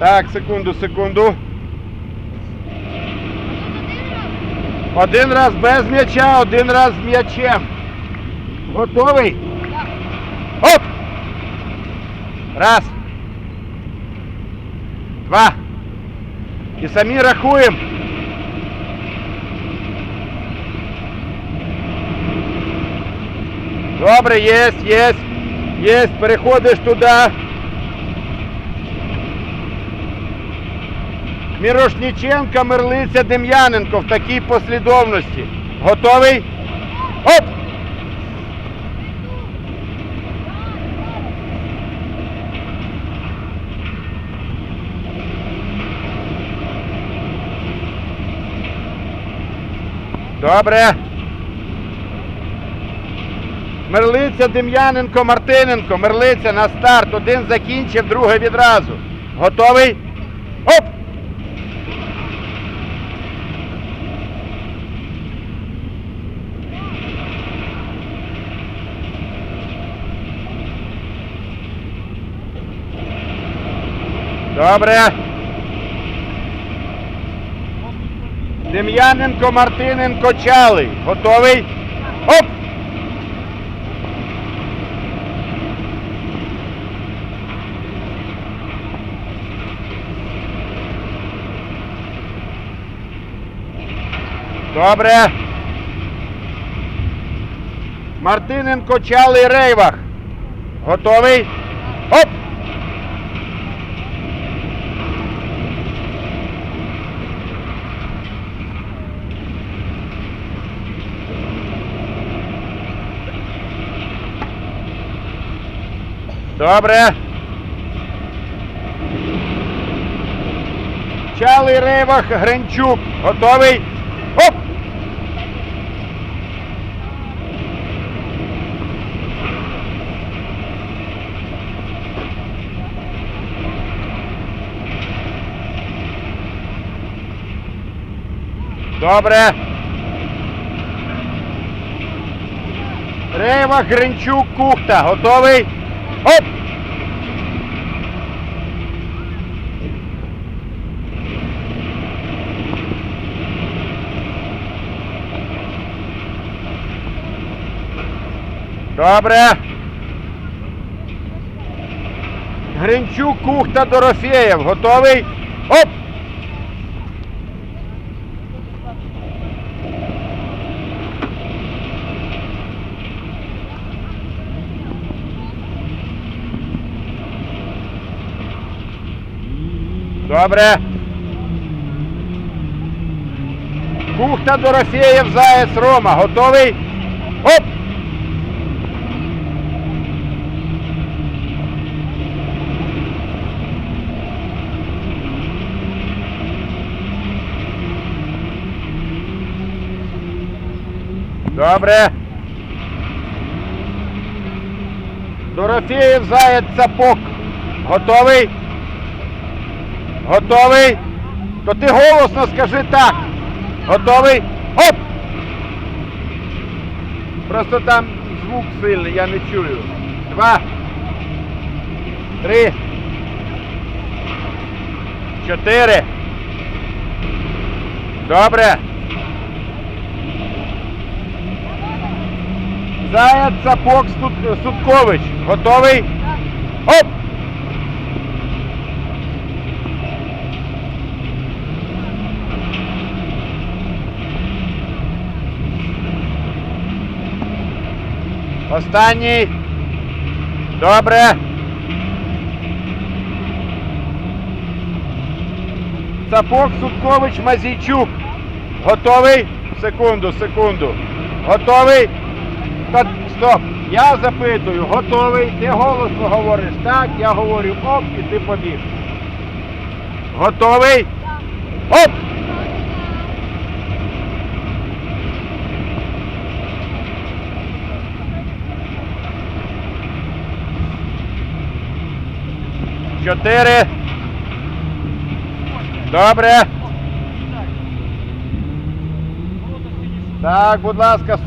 Так, секунду, секунду. Один раз без м'яча, один раз з м'ячем. Готовий? Оп! Раз. Два. І самі рахуємо. Добре, єсть, єсть. Єсть, переходиш туди. Мірошніченка, Мерлиця, Дем'яненко в такій послідовності. Готовий? Оп! Добре. Мерлиця, Дем'яненко, Мартиненко. Мерлиця на старт. Один закінчив, другий відразу. Готовий? Оп! Добре. Дем'яненко, Мартиненко, Чалий. Готовий? Оп! Добре. Мартиненко, Чалий, Рейвах. Готовий? Оп! Добре. Чалий Рейвах, Гринчук. Готовий? Оп! Добре. Рейвах, Гринчук, Кухта. Готовий? Оп! Добре. Гринчук, Кухта, Дорофєєв. Готовий? Оп! Добре. Кухта, Дорофєєв, Заєць, Рома. Готовий? Оп! Добре. Дорофєєв, Заєць, Цапок. Готовий? Готовий? То ти голосно скажи так. Готовий? Оп! Просто там звук сильний, я не чую. Два. Три. Чотири. Добре. Заяць Сапок Суд- Судкович. Готовий? Оп! Останній. Добре. Цапок, Судкович, Мазійчук. Готовий? Секунду, секунду. Готовий? Стоп. Я запитую, готовий? Ти голосно говориш так, я говорю оп, і ти побіг. Готовий? Оп! Чотири. Добре. Так, будь ласка,